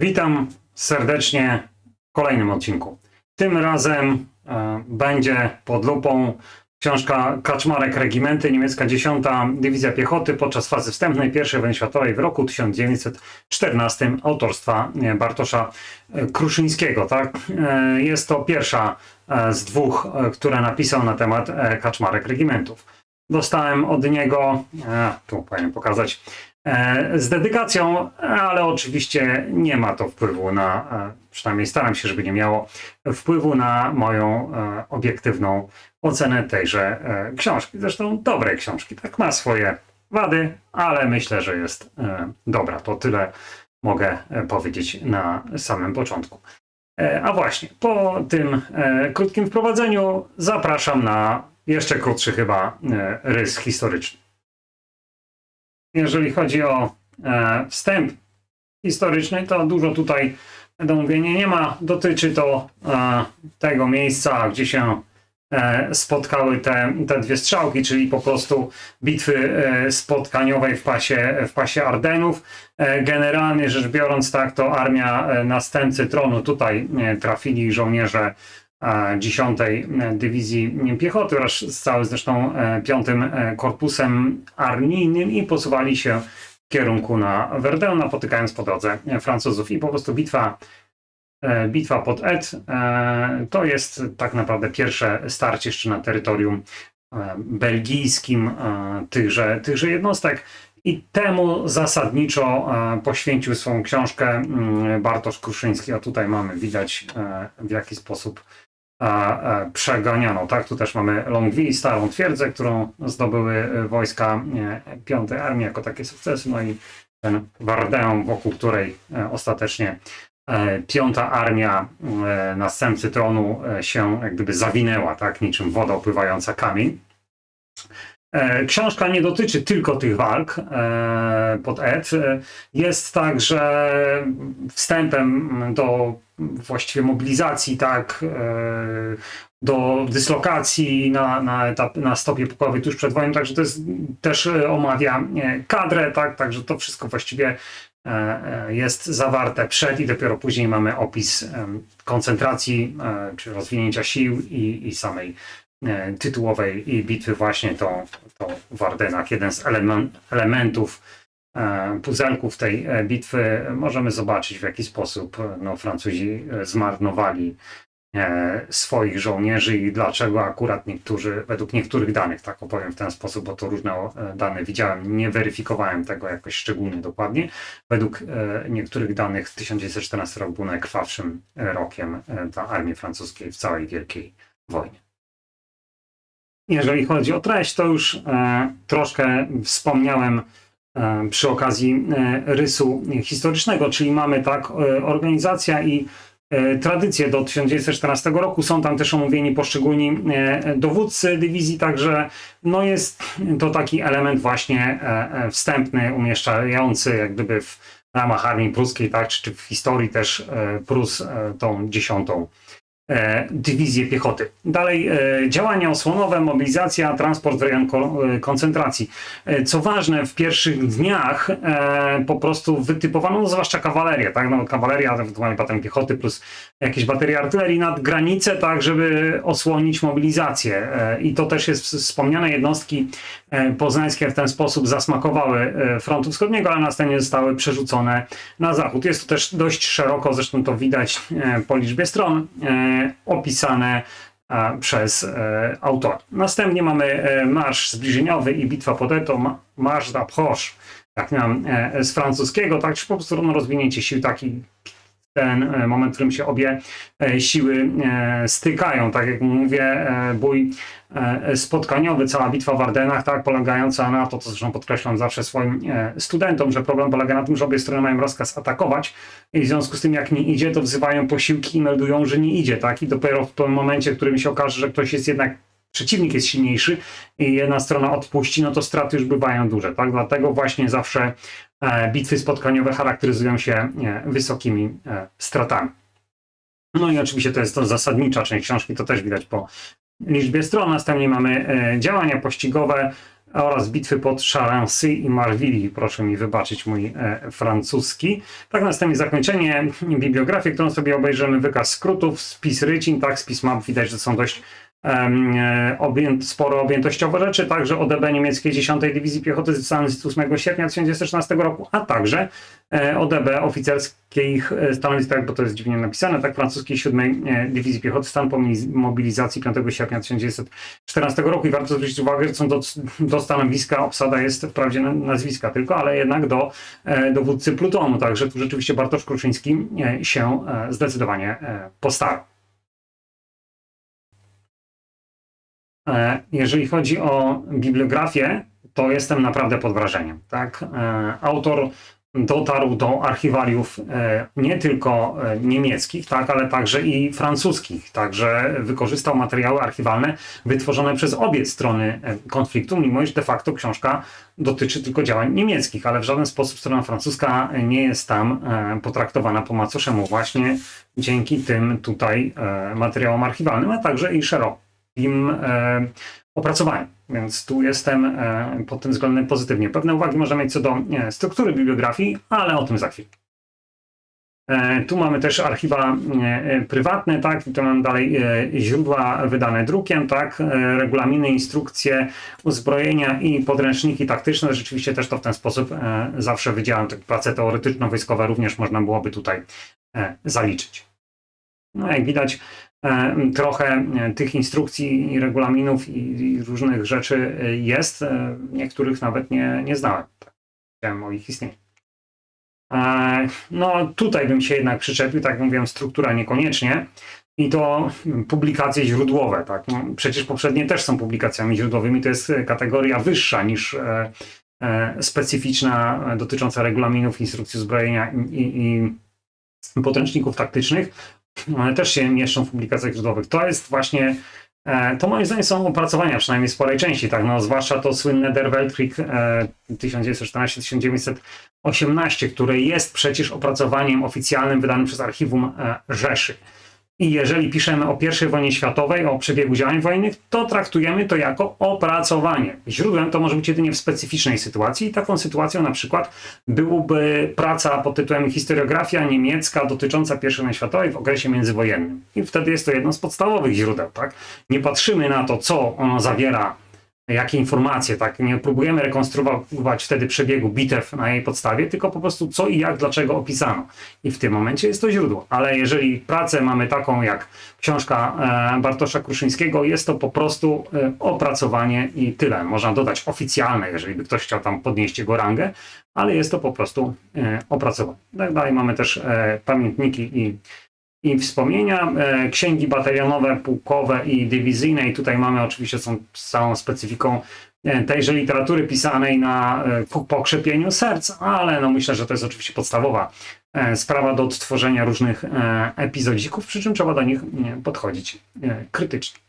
Witam serdecznie w kolejnym odcinku. Tym razem e, będzie pod lupą książka Kaczmarek Regimenty, niemiecka 10. Dywizja Piechoty podczas fazy wstępnej I wojny światowej w roku 1914 autorstwa e, Bartosza e, Kruszyńskiego. Tak? E, Jest to pierwsza e, z dwóch, które napisał na temat Kaczmarek Regimentów. Dostałem od niego, tu powinien pokazać, z dedykacją, ale oczywiście nie ma to wpływu na, e, przynajmniej staram się, żeby nie miało wpływu na moją e, obiektywną ocenę tejże e, książki. Zresztą dobrej książki, tak ma swoje wady, ale myślę, że jest e, dobra. To tyle mogę e, powiedzieć na samym początku. E, A właśnie, po tym e, krótkim wprowadzeniu zapraszam na jeszcze krótszy chyba e, rys historyczny. Jeżeli chodzi o e, wstęp historyczny, to dużo tutaj do mówienia nie ma. Dotyczy to e, tego miejsca, gdzie się e, spotkały te, te dwie strzałki, czyli po prostu bitwy spotkaniowej w pasie, w pasie Ardenów. Generalnie rzecz biorąc, tak, to armia następcy tronu tutaj trafili żołnierze 10 Dywizji Piechoty oraz z całym zresztą e, 5 Korpusem Armijnym i posuwali się w kierunku na Verdun, napotykając po drodze e, Francuzów. I po prostu bitwa, e, bitwa pod Et e, to jest tak naprawdę pierwsze starcie jeszcze na terytorium e, belgijskim e, tychże, tychże jednostek. I temu zasadniczo e, poświęcił swoją książkę mm, Bartosz Kruszyński, a tutaj mamy widać e, w jaki sposób e, e, przeganiano. Tak, tu też mamy Longwy, starą twierdzę, którą zdobyły e, wojska e, Piątej Armii jako takie sukcesy, no i ten Wardeon, wokół której e, ostatecznie e, Piąta Armia e, następcy tronu e, się jak gdyby zawinęła, tak, niczym woda opływająca kamień. E, Książka nie dotyczy tylko tych walk e, pod Ed. E, Jest także wstępem do właściwie mobilizacji, tak, e, do dyslokacji na, na, etap, na stopie pukowej tuż przed wojną, także to jest, też e, omawia e, kadrę, tak, także to wszystko właściwie jest zawarte przed i dopiero później mamy opis koncentracji czy rozwinięcia sił i, i samej tytułowej i bitwy właśnie tą, tą w Ardenach. Jeden z elemen, elementów puzelków tej e, bitwy możemy zobaczyć w jaki sposób e, no, Francuzi e, zmarnowali e, swoich żołnierzy i dlaczego akurat niektórzy, według niektórych danych, tak opowiem w ten sposób, bo to różne e, dane widziałem, nie weryfikowałem tego jakoś szczególnie dokładnie. Według e, niektórych danych 1914 rok był najkrwawszym e, rokiem e, dla armii francuskiej w całej Wielkiej Wojnie. Jeżeli chodzi o treść, to już e, troszkę wspomniałem e, przy okazji e, rysu historycznego, czyli mamy tak e, organizacja i e, tradycje do 1914 roku. Są tam też omówieni poszczególni e, dowódcy dywizji, także no jest to taki element właśnie e, e, wstępny, umieszczający jak gdyby w ramach armii pruskiej, tak, czy, czy w historii też e, Prus e, tą dziesiątą e, dywizję piechoty. Dalej e, działania osłonowe, mobilizacja, transport w rejon e, koncentracji. E, Co ważne, w pierwszych dniach e, po prostu wytypowano, no, zwłaszcza kawalerię, tak? No, kawaleria, ewentualnie potem piechoty plus jakieś baterie artylerii nad granicę, tak, żeby osłonić mobilizację. E, I to też jest wspomniane jednostki e, poznańskie w ten sposób zasmakowały e, frontu wschodniego, ale następnie zostały przerzucone na zachód. Jest to też dość szeroko, zresztą to widać e, po liczbie stron, e, opisane e, przez e, autora. Następnie mamy e, marsz zbliżeniowy i bitwa pod ma- marsz d'approche, nam e, z francuskiego, tak, czy po prostu rozwinięcie sił taki ten e, moment, w którym się obie e, siły e, stykają. Tak jak mówię, bój spotkaniowy, cała bitwa w Ardenach, tak, polegająca na to, co zresztą podkreślam zawsze swoim studentom, że problem polega na tym, że obie strony mają rozkaz atakować i w związku z tym, jak nie idzie, to wzywają posiłki i meldują, że nie idzie, tak, i dopiero w tym momencie, w którym się okaże, że ktoś jest jednak przeciwnik jest silniejszy i jedna strona odpuści, no to straty już bywają duże, tak? Dlatego właśnie zawsze e, bitwy spotkaniowe charakteryzują się e, wysokimi e, stratami. No i oczywiście to jest to zasadnicza część książki, to też widać po liczbie stron. Następnie mamy działania pościgowe, oraz bitwy pod Charency i Marvilly. Proszę mi wybaczyć mój francuski. Tak następnie zakończenie, bibliografię, którą sobie obejrzymy, wykaz skrótów, spis rycin, tak, spis map, widać, że są dość objęt, sporo objętościowe rzeczy, także ODB niemieckiej 10 Dywizji Piechoty z 8 sierpnia 1913 roku, a także e, ODB oficerskich e, stanowisk, bo to jest dziwnie napisane, tak, francuskiej 7 Dywizji Piechoty, stan po mobilizacji 5 sierpnia 1914 roku i warto zwrócić uwagę, że są do, do stanowiska obsada jest wprawdzie nazwiska tylko, ale jednak do dowódcy plutonu, także tu rzeczywiście Bartosz Kruszyński się zdecydowanie postarał. Jeżeli chodzi o bibliografię, to jestem naprawdę pod wrażeniem. Tak? E, autor dotarł do archiwaliów e, nie tylko niemieckich, tak, ale także i francuskich. Także wykorzystał materiały archiwalne wytworzone przez obie strony konfliktu, mimo iż de facto książka dotyczy tylko działań niemieckich, ale w żaden sposób strona francuska nie jest tam potraktowana po macoszemu właśnie dzięki tym tutaj materiałom archiwalnym, a także i szeroko im e, opracowaniu. Więc tu jestem e, pod tym względem pozytywnie. Pewne uwagi możemy mieć co do e, struktury bibliografii, ale o tym za chwilę. Tu mamy też archiwa prywatne, tak, tu mam dalej źródła wydane drukiem, tak, regulaminy, instrukcje, uzbrojenia i podręczniki taktyczne. Rzeczywiście też to w ten sposób zawsze wydziałem, tak, prace teoretyczno-wojskowe również można byłoby tutaj zaliczyć. No jak widać, trochę e, tych instrukcji i regulaminów i, różnych rzeczy e, jest. Niektórych nawet nie, nie znałem. Wiedziałem o ich istnieniu. No tutaj bym się jednak przyczepił, tak jak mówiłem, struktura niekoniecznie. I to publikacje źródłowe. Tak? No, przecież poprzednie też są publikacjami źródłowymi. To jest kategoria wyższa niż specyficzna dotycząca regulaminów, instrukcji uzbrojenia i, i podręczników taktycznych one też się mieszczą w publikacjach źródłowych. To jest właśnie, e, to moim zdaniem są opracowania, przynajmniej sporej części, tak, no, zwłaszcza to słynne Der Weltkrieg 1914-1918, które jest przecież opracowaniem oficjalnym wydanym przez Archiwum e, Rzeszy. I jeżeli piszemy o I wojnie światowej, o przebiegu działań wojennych, to traktujemy to jako opracowanie. Źródłem to może być jedynie w specyficznej sytuacji. I taką sytuacją na przykład byłaby praca pod tytułem Historiografia niemiecka dotycząca I wojny światowej w okresie międzywojennym. I wtedy jest to jedno z podstawowych źródeł. Tak? Nie patrzymy na to, co ono zawiera jakie informacje, tak? Nie próbujemy rekonstruować wtedy przebiegu bitew na jej podstawie, tylko po prostu co i jak, dlaczego opisano. I w tym momencie jest to źródło. Ale jeżeli pracę mamy taką jak książka e, Bartosza Kruszyńskiego, jest to po prostu e, opracowanie i tyle. Można dodać oficjalne, jeżeli by ktoś chciał tam podnieść jego rangę, ale jest to po prostu e, opracowanie. Tak dalej mamy też pamiętniki i i wspomnienia. E, księgi batalionowe, pułkowe i dywizyjne. I tutaj mamy oczywiście są całą specyfiką e, tejże literatury pisanej na e, pokrzepieniu serc, ale no myślę, że to jest oczywiście podstawowa sprawa do odtworzenia różnych epizodzików, przy czym trzeba do nich podchodzić krytycznie.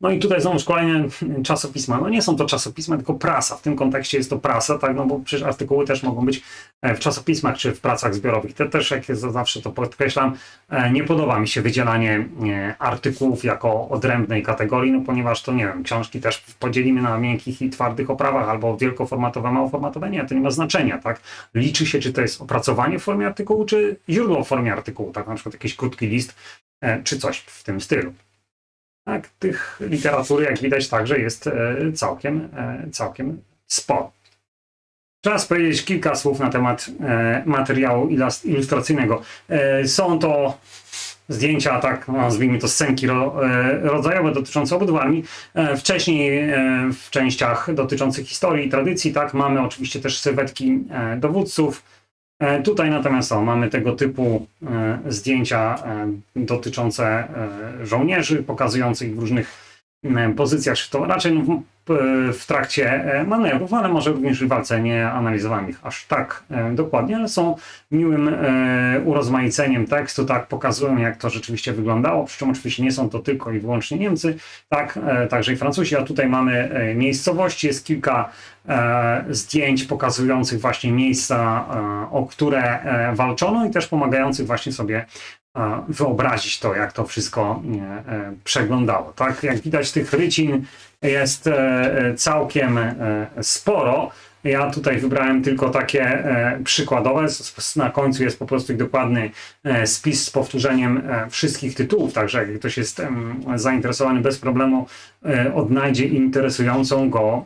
No i tutaj znowu kolejne czasopisma. No nie są to czasopisma, tylko prasa. W tym kontekście jest to prasa, tak, no bo przecież artykuły też mogą być e, w czasopismach czy w pracach zbiorowych. Te też, jak jest, zawsze to podkreślam, e, nie podoba mi się wydzielanie e, artykułów jako odrębnej kategorii, no ponieważ to, nie wiem, książki też podzielimy na miękkich i twardych oprawach, albo wielkoformatowe, małoformatowe. Nie, to nie ma znaczenia, tak. Liczy się, czy to jest opracowanie w formie artykułu, czy źródło w formie artykułu, tak, na przykład jakiś krótki list, czy coś w tym stylu. Tak, tych literatury, jak widać, także jest e, całkiem, e, całkiem sporo. Czas powiedzieć kilka słów na temat e, materiału ilustracyjnego. Są to zdjęcia, tak nazwijmy to scenki rodzajowe dotyczące obydwu armii. Wcześniej w częściach dotyczących historii i tradycji, tak, mamy oczywiście też sylwetki dowódców, tutaj natomiast są, mamy tego typu e, zdjęcia e, dotyczące żołnierzy, pokazujących w różnych pozycjach, czy to raczej w trakcie manewrów, ale może również w walce. Nie analizowałem ich aż tak dokładnie, ale są miłym urozmaiceniem tekstu, tak pokazują, jak to rzeczywiście wyglądało. Przy czym oczywiście nie są to tylko i wyłącznie Niemcy, tak, także i Francuzi, a tutaj mamy miejscowości, jest kilka E, zdjęć pokazujących właśnie miejsca, e, o które e, walczono i też pomagających właśnie sobie e, wyobrazić to, jak to wszystko e, e, przeglądało. Tak, jak widać, tych rycin jest e, całkiem sporo. Ja tutaj wybrałem tylko takie e, przykładowe. Na końcu jest po prostu dokładny e, spis z powtórzeniem e, wszystkich tytułów, także jak ktoś jest zainteresowany bez problemu, odnajdzie interesującą go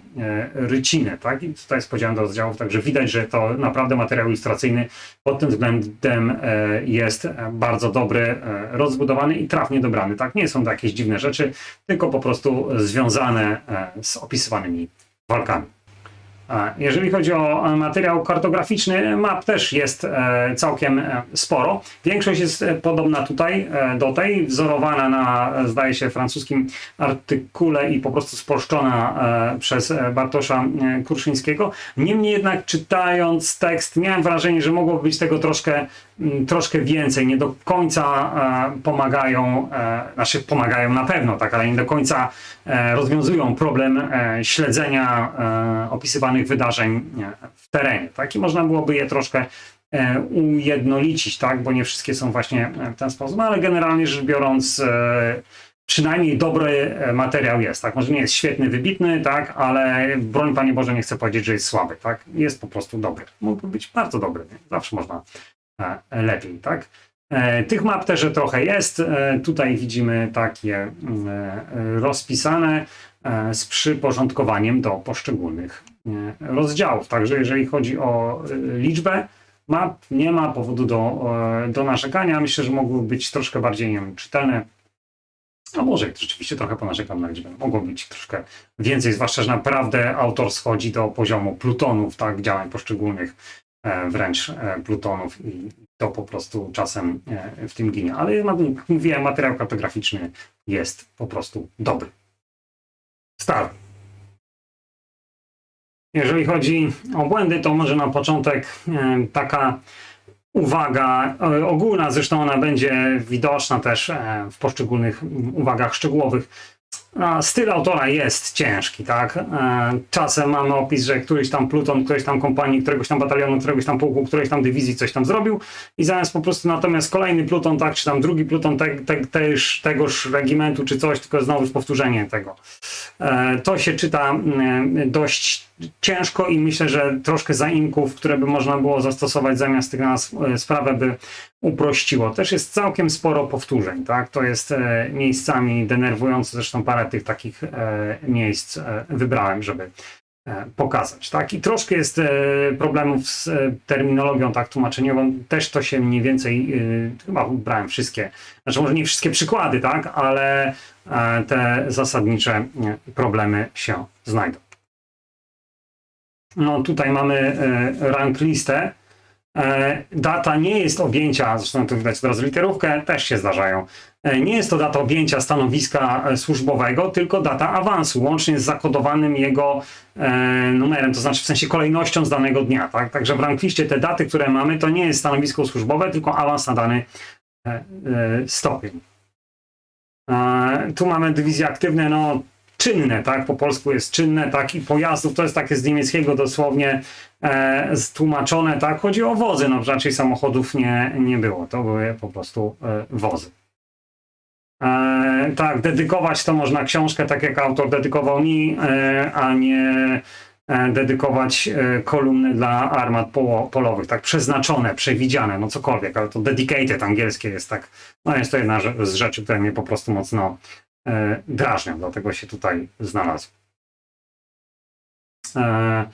rycinę. Tak? I tutaj jest podział do rozdziałów, także widać, że to naprawdę materiał ilustracyjny pod tym względem jest bardzo dobry, rozbudowany i trafnie dobrany. Tak? Nie są to jakieś dziwne rzeczy, tylko po prostu związane z opisywanymi walkami. Jeżeli chodzi o e, materiał kartograficzny, map też jest e, całkiem e, sporo. Większość jest podobna tutaj do tej, wzorowana na, zdaje się, francuskim artykule i po prostu spolszczona przez Bartosza Kruszyńskiego. Niemniej jednak czytając tekst miałem wrażenie, że mogło być tego troszkę, troszkę więcej. Nie do końca e, pomagają, e, znaczy pomagają na pewno, tak, ale nie do końca e, rozwiązują problem śledzenia opisywanych wydarzeń w terenie. Tak? I można byłoby je troszkę ujednolicić, tak? bo nie wszystkie są właśnie w ten sposób, no, ale generalnie rzecz biorąc, przynajmniej dobry materiał jest. Tak? Może nie jest świetny, wybitny, tak? ale broń Panie Boże, nie chcę powiedzieć, że jest słaby. Tak? Jest po prostu dobry. Mógłby być bardzo dobry. Nie? Zawsze można lepiej. Tak? E, Tych map też trochę jest. E, Tutaj widzimy takie mm, e, rozpisane z przyporządkowaniem do poszczególnych rozdziałów. Także jeżeli chodzi o liczbę map, nie ma powodu do, do narzekania. Myślę, że mogłyby być troszkę bardziej nie wiem, czytelne. A może rzeczywiście trochę ponarzekam na liczbę. Mogło być troszkę więcej, zwłaszcza, że naprawdę autor schodzi do poziomu plutonów, tak, działań poszczególnych wręcz e, plutonów i to po prostu czasem e, w tym ginie. Ale jak mówiłem, materiał kartograficzny jest po prostu dobry. Stary. Jeżeli chodzi o błędy, to może na początek e, taka uwaga e, ogólna, zresztą ona będzie widoczna też e, w poszczególnych uwagach szczegółowych. Styl autora jest ciężki, tak? E, Czasem mamy opis, że któryś tam pluton, którejś tam kompanii, któregoś tam batalionu, któregoś tam pułku, którejś tam dywizji coś tam zrobił i zamiast po prostu natomiast kolejny pluton, tak, czy tam drugi pluton te, te, też, tegoż regimentu, czy coś, tylko znowu powtórzenie tego. E, To się czyta mm, dość ciężko i myślę, że troszkę zaimków, które by można było zastosować zamiast tych na s- e, sprawę by uprościło. Też jest całkiem sporo powtórzeń, tak? To jest e, miejscami denerwujące, zresztą parę tych takich e, miejsc e, wybrałem, żeby e, pokazać, tak? I troszkę jest e, problemów z e, terminologią, tak, tłumaczeniową. Też to się mniej więcej, e, chyba brałem wszystkie, znaczy może nie wszystkie przykłady, tak? Ale e, te zasadnicze e, problemy się znajdą. No tutaj mamy e, rank listę. E, Data nie jest objęcia, zresztą tu widać od razu literówkę, też się zdarzają. E, Nie jest to data objęcia stanowiska e, służbowego, tylko data awansu, łącznie z zakodowanym jego numerem, to znaczy w sensie kolejnością z danego dnia. Tak? Także w rankliście te daty, które mamy, to nie jest stanowisko służbowe, tylko awans na dany stopień. Tu mamy dywizje aktywne, no czynne, tak? Po polsku jest czynne, tak? I pojazdów, to jest takie z niemieckiego dosłownie e, stłumaczone, tak? Chodzi o wozy, no raczej samochodów nie, nie było, to były po prostu e, wozy. E, tak, dedykować to można książkę, tak jak autor dedykował mi, e, a nie e, dedykować e, kolumny dla armat polowych, tak przeznaczone, przewidziane, no cokolwiek, ale to dedicated angielskie jest tak, no jest to jedna z rzeczy, które mnie po prostu mocno drażnią, dlatego się tutaj znalazł. E,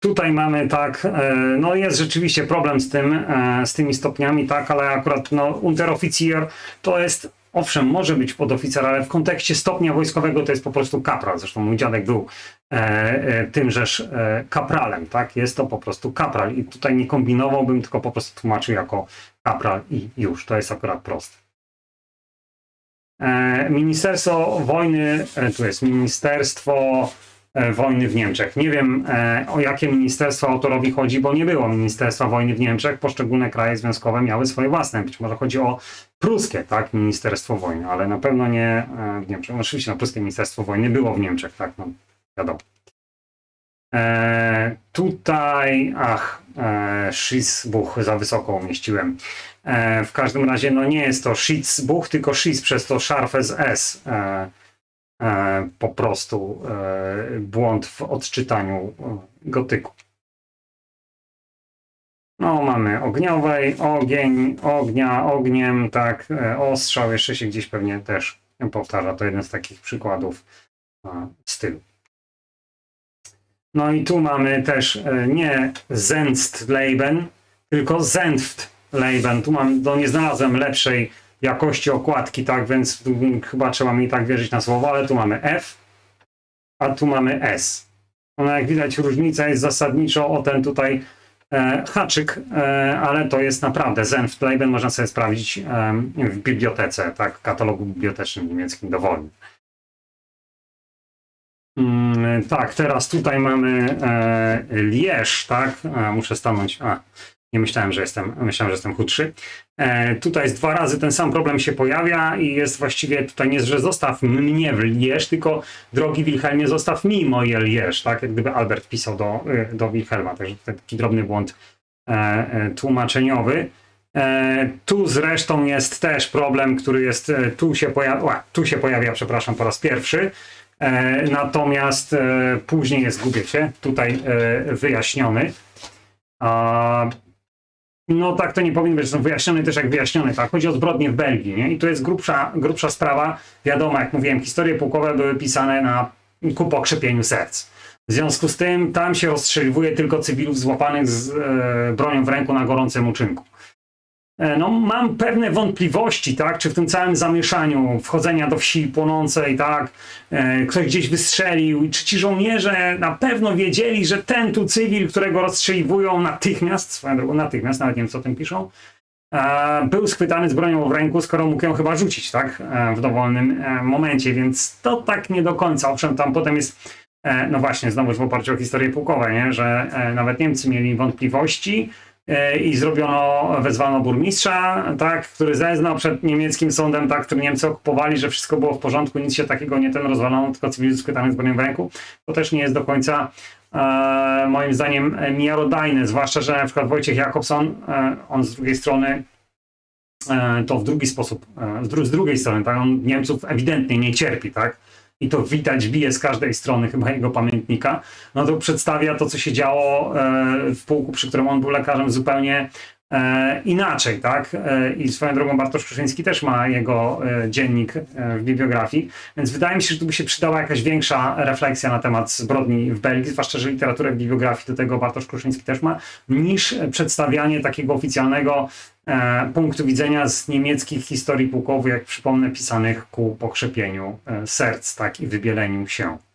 tutaj mamy tak, e, no jest rzeczywiście problem z tym, e, z tymi stopniami, tak, ale akurat no Unteroffizier to jest, owszem, może być podoficer, ale w kontekście stopnia wojskowego to jest po prostu kapral. Zresztą mój dziadek był e, e, tymżeż e, kapralem, tak, jest to po prostu kapral i tutaj nie kombinowałbym, tylko po prostu tłumaczył jako kapral i już, to jest akurat proste. E, Ministerstwo Wojny, e, tu jest Ministerstwo e, Wojny w Niemczech. Nie wiem o jakie ministerstwo autorowi chodzi, bo nie było Ministerstwa Wojny w Niemczech. Poszczególne kraje związkowe miały swoje własne. Być może chodzi o pruskie, tak, Ministerstwo Wojny, ale na pewno nie w Niemczech. Oczywiście, no, pruskie Ministerstwo Wojny było w Niemczech, tak, no, wiadomo. E, tutaj, ach, e, Schießbuch za wysoko umieściłem. E, w każdym razie, no nie jest to Schießbuch, tylko Schieß przez to Scharfes S. E, e, po prostu błąd w odczytaniu gotyku. No, mamy ogniowej, ogień, ognia, ogniem, tak, ostrzał jeszcze się gdzieś pewnie też powtarza. To jeden z takich przykładów stylu. No i tu mamy też nie Zenstleben, tylko Senftleben. Tu mam, no nie znalazłem lepszej jakości okładki, tak, więc chyba trzeba mi tak wierzyć na słowo, ale tu mamy F, a tu mamy S. No jak widać różnica jest zasadniczo o ten tutaj e, haczyk, e, ale to jest naprawdę Senftleben, można sobie sprawdzić e, w bibliotece, tak, w katalogu bibliotecznym niemieckim dowolnym. Mm, tak, teraz tutaj mamy e, Lierz, tak? E, muszę stanąć. A, nie myślałem, że jestem, myślałem, że jestem chudszy. E, tutaj jest dwa razy ten sam problem się pojawia i jest właściwie tutaj nie, że zostaw mnie Lierz, tylko drogi Wilhelmie, zostaw mi moje Lierz, tak? Jak gdyby Albert pisał do, e, do Wilhelma, także tutaj taki drobny błąd e, e, tłumaczeniowy. E, tu zresztą jest też problem, który jest, e, tu się pojawia, tu się pojawia, przepraszam, po raz pierwszy. E, natomiast e, później jest, gubię się, tutaj e, wyjaśniony. A, no tak to nie powinno być, są wyjaśniony też jak wyjaśniony, tak? Chodzi o zbrodnie w Belgii, nie? I to jest grubsza, grubsza sprawa. Wiadomo, jak mówiłem, historie pułkowe były pisane na ku pokrzepieniu serc. W związku z tym tam się rozstrzeliwuje tylko cywilów złapanych z e, bronią w ręku na gorącym uczynku. E, No, mam pewne wątpliwości, tak, czy w tym całym zamieszaniu wchodzenia do wsi płonącej, tak, e, ktoś gdzieś wystrzelił, i czy ci żołnierze na pewno wiedzieli, że ten tu cywil, którego rozstrzeliwują natychmiast, swoją drogą natychmiast, nawet nie wiem co o tym piszą, e, był schwytany z bronią w ręku, skoro mógł ją chyba rzucić, tak, w dowolnym momencie, więc to tak nie do końca. Owszem, tam potem jest, no właśnie, znowuż w oparciu o historie pułkowe, nie, że nawet Niemcy mieli wątpliwości, i zrobiono, wezwano burmistrza, tak, który zeznał przed niemieckim sądem, tak, który Niemcy okupowali, że wszystko było w porządku, nic się takiego nie ten rozwalono, tylko schwytanych z bronią w ręku. To też nie jest do końca e, moim zdaniem e, miarodajne, zwłaszcza, że na przykład Wojciech Jakobson, e, on z drugiej strony e, to w drugi sposób, e, z, dru z drugiej strony, tak, on Niemców ewidentnie nie cierpi, tak, i to widać, bije z każdej strony chyba jego pamiętnika, no to przedstawia to, co się działo e, w pułku, przy którym on był lekarzem zupełnie inaczej, tak? E, I swoją drogą Bartosz Kruszyński też ma jego e, dziennik e, w bibliografii, więc wydaje mi się, że tu by się przydała jakaś większa refleksja na temat zbrodni w Belgii, zwłaszcza, że literaturę bibliografii do tego Bartosz Kruszyński też ma, niż przedstawianie takiego oficjalnego e, punktu widzenia z niemieckich historii pułkowych, jak przypomnę, pisanych ku pokrzepieniu e, serc, tak, i wybieleniu się.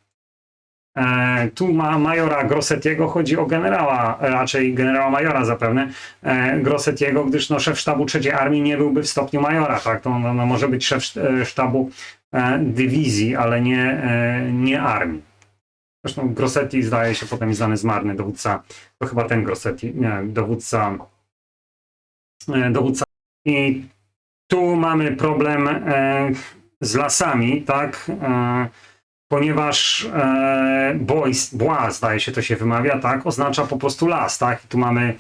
E, tu ma majora Grossettiego, chodzi o generała, raczej generała majora zapewne, e, Grossettiego, gdyż no, szef sztabu III Armii nie byłby w stopniu majora, tak, to no, no, może być szef e, sztabu e, dywizji, ale nie, e, nie armii. Zresztą Grossetti zdaje się potem znany zmarny dowódca, to chyba ten Grossetti, nie, dowódca, e, dowódca. I tu mamy problem e, z lasami, tak, e, ponieważ e, bois, bois, zdaje się to się wymawia, tak, oznacza po prostu las, tak, I tu mamy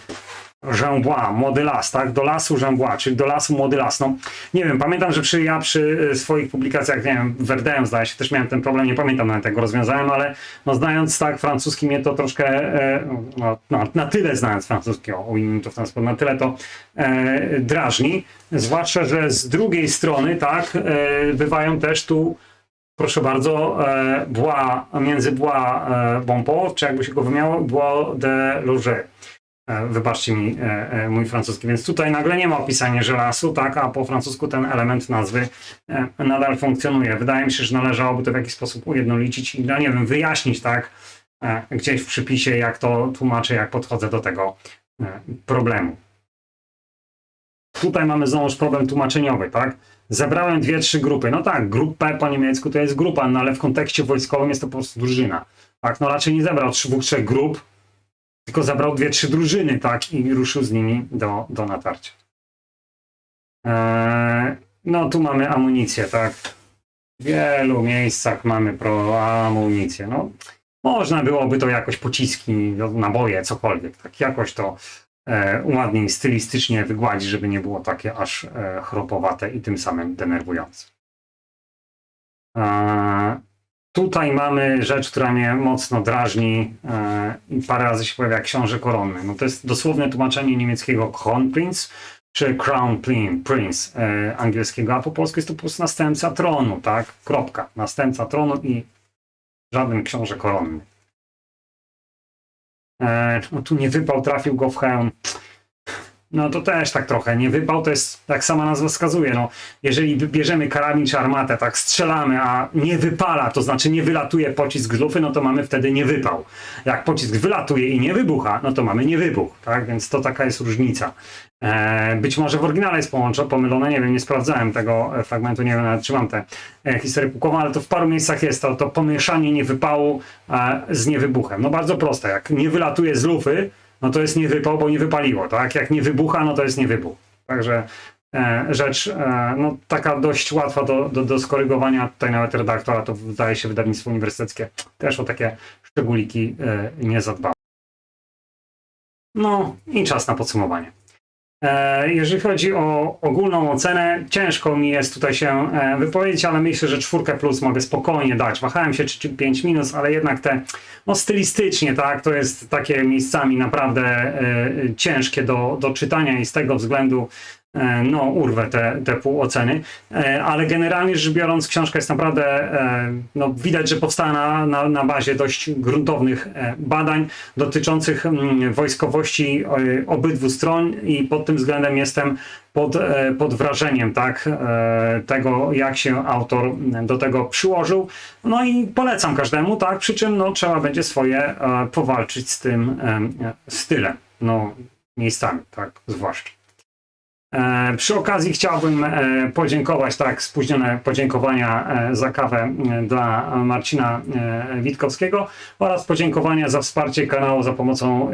Jean Bois, młody las, tak, do lasu Jean Bois, czyli do lasu młody las, no, nie wiem, pamiętam, że przy, ja przy e, swoich publikacjach, nie wiem, Verdun, zdaje się, też miałem ten problem, nie pamiętam nawet jak go rozwiązałem, ale no, znając tak francuski mnie to troszkę, e, no, no, na tyle znając francuski, o, ujmijmy to w ten sposób, na tyle to e, drażni, zwłaszcza, że z drugiej strony, tak, e, bywają też tu proszę bardzo, e, Bois, między Bois e, Bonport, czy jakby się go wymiało, Bois de Loger. E, wybaczcie mi e, e, mój francuski, więc tutaj nagle nie ma opisania żelasu, tak, a po francusku ten element nazwy e, nadal funkcjonuje. Wydaje mi się, że należałoby to w jakiś sposób ujednolicić i, no nie wiem, wyjaśnić, tak, e, gdzieś w przypisie, jak to tłumaczę, jak podchodzę do tego e, problemu. Tutaj mamy znowuż problem tłumaczeniowy, tak? Zebrałem dwie, trzy grupy. No tak, grupę po niemiecku to jest grupa, no ale w kontekście wojskowym jest to po prostu drużyna. Tak, no raczej nie zebrał dwóch, trzech grup, tylko zebrał dwie, trzy drużyny, tak, i ruszył z nimi do, do natarcia. Eee, no tu mamy amunicję, tak. W wielu miejscach mamy pro amunicję. No, Można byłoby to jakoś pociski, naboje, cokolwiek, tak jakoś to ładniej stylistycznie wygładzić, żeby nie było takie aż e, chropowate i tym samym denerwujące. E, tutaj mamy rzecz, która mnie mocno drażni e, i parę razy się pojawia książę koronny. No to jest dosłowne tłumaczenie niemieckiego Kronprinz, czy Crown Prin- Prince e, angielskiego, a po polsku jest to po prostu następca tronu, tak? Kropka. Następca tronu i żaden książę koronny. E, tu nie wypał, trafił go w hełm. No to też tak trochę. Nie wypał to jest, jak sama nazwa wskazuje, no jeżeli bierzemy karabin czy armatę, tak strzelamy, a nie wypala, to znaczy nie wylatuje pocisk z lufy, no to mamy wtedy nie wypał. Jak pocisk wylatuje i nie wybucha, no to mamy nie wybuch, tak? Więc to taka jest różnica. E, być może w oryginale jest połączone, pomylone, nie wiem, nie sprawdzałem tego e, fragmentu, nie wiem nawet czy mam tę e, historię pułkową, ale to w paru miejscach jest to, to pomieszanie niewypału e, z niewybuchem. No bardzo proste, jak nie wylatuje z lufy, no to jest niewypał, bo nie wypaliło, tak? Jak nie wybucha, no to jest niewybuch. Także e, rzecz e, no, taka dość łatwa do, do, do skorygowania. Tutaj nawet redaktora, to wydaje się wydawnictwo uniwersyteckie, też o takie szczególiki e, nie zadbało. No i czas na podsumowanie. E, Jeżeli chodzi o ogólną ocenę, ciężko mi jest tutaj się e, wypowiedzieć, ale myślę, że czwórkę plus mogę spokojnie dać. Wahałem się, czy, czy 5 minus, ale jednak te, no stylistycznie, tak, to jest takie miejscami naprawdę e, ciężkie do, do czytania i z tego względu no, urwę te, te pół oceny, e, ale generalnie rzecz biorąc, książka jest naprawdę, e, no, widać, że powstała na, na, na bazie dość gruntownych e, badań dotyczących mm, wojskowości e, obydwu stron i pod tym względem jestem pod, e, pod wrażeniem tak, e, tego, jak się autor do tego przyłożył. No i polecam każdemu, tak, przy czym no, trzeba będzie swoje e, powalczyć z tym e, stylem, no miejscami, tak, zwłaszcza. E, Przy okazji chciałbym e, podziękować, tak, spóźnione podziękowania e, za kawę dla Marcina Witkowskiego oraz podziękowania za wsparcie kanału za pomocą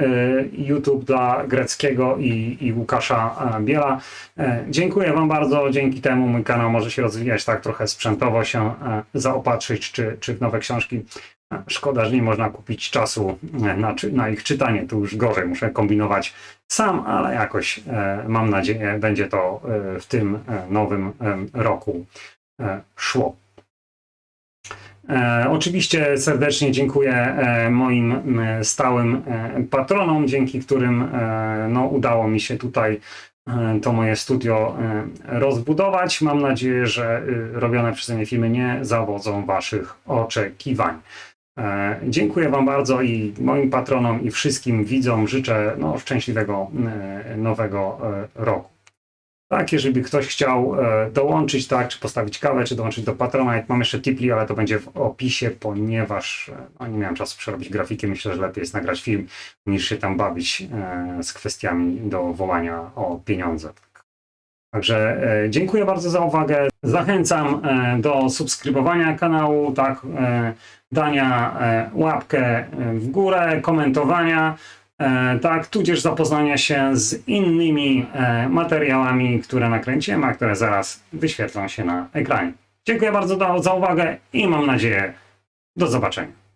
YouTube dla Greckiego i, i Łukasza Biela. Dziękuję Wam bardzo, dzięki temu mój kanał może się rozwijać tak trochę sprzętowo, się zaopatrzyć czy, czy w nowe książki. Szkoda, że nie można kupić czasu e, na, na ich czytanie, tu już gorzej, muszę kombinować sam, ale jakoś e, mam nadzieję będzie to e, w tym nowym roku szło. Oczywiście serdecznie dziękuję moim stałym patronom, dzięki którym no, udało mi się tutaj to moje studio rozbudować. Mam nadzieję, że e, robione przeze mnie filmy nie zawodzą Waszych oczekiwań. E, Dziękuję Wam bardzo i moim patronom i wszystkim widzom życzę no, szczęśliwego e, nowego e, roku. Tak, jeżeli ktoś chciał dołączyć, tak, czy postawić kawę, czy dołączyć do patrona, jak mam jeszcze tipli, ale to będzie w opisie, ponieważ no, nie miałem czasu przerobić grafiki. Myślę, że lepiej jest nagrać film, niż się tam bawić z kwestiami do wołania o pieniądze. Także e, dziękuję bardzo za uwagę. Zachęcam e, do subskrybowania kanału, tak, e, dania łapkę w górę, komentowania, tak, tudzież zapoznania się z innymi materiałami, które nakręciłem, a które zaraz wyświetlą się na ekranie. Dziękuję bardzo za uwagę i mam nadzieję do zobaczenia.